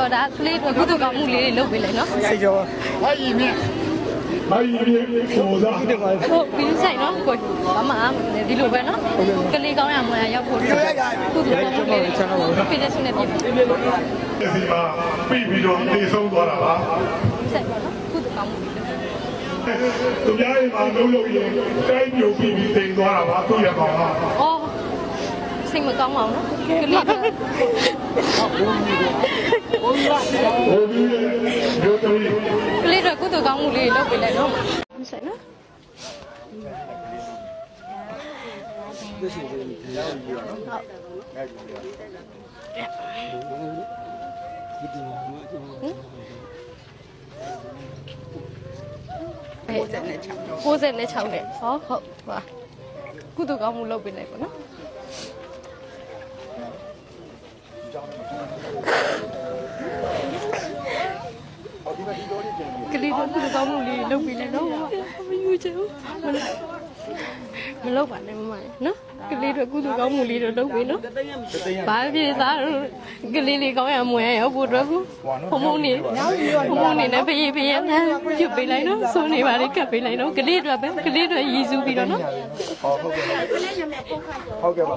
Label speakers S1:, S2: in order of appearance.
S1: ဟောဒါကလေးတို့ကုသကောင်းမှုလေးတွေလုပ်ပေးလိုက်နော်
S2: စိတ်ကြော
S3: ဘာကြီးမြတ်ဘာကြီးမြတ်ကိုသာ
S2: တင်ပါ
S1: ဟုတ်ပြီးဆိုင်နော်ကိုဘာမှမလဲဒီလိုပဲနော်ကလေးကောင်းရမွေးရောက်ဖို့ကုသကောင်းမှုလေးတွေပြည့်တဲ့ဆုနဲ့ပြည့်ပြီ
S3: ဒီမှာပြီးပြီးတော့နေဆုံးသွားတာပါ
S1: ဆိုင်ပါနော်ကုသကောင်းမှုလေးလုပ်
S3: သူများရဲ့မှာလုံးလုံးရင်တိုင်းပြိုပြီးပြီးတိမ်သွားတာပါသူ့ရကောင်က
S1: အော် စိတ်မကောင်းပါဘူးနော်ကလေးတို့
S3: ဟိုဒီရိုးတူ
S1: ကလေးတို့ကုသကောင်းမှုလေးတွေလုပ်ပေးလိုက်နော်ဆိုင်နော်96နဲ့6နဲ့ဟောဟုတ်ပါကုသကောင်းမှုလုပ်ပေးလိုက်ပါနော် လေးတို့ကုသကောင်းမှုလေးလုပ်ပေးလိုက်နော်မယူချင်ဘူးမလုပ်ပါနဲ့မမနော်ကလေးတို့ကုသကောင်းမှုလေးတို့လုပ်ပေးနော်ဘာဖြစ်သားကလေးလေးကောင်းရမွေးရောက်ဖို့အတွက်ကိုဖုံဖုံနေဖုံဖုံနေနဲ့ဖေးဖေးရမ်းပြုတ်ပေးလိုက်နော်ဆုံးနေပါလေကတ်ပေးလိုက်နော်ကလေးတို့ပဲကလေးတို့ရည်စူးပြီးတော့နော်
S2: ဟုတ်ကဲ့ပါဟုတ်ကဲ့ပါ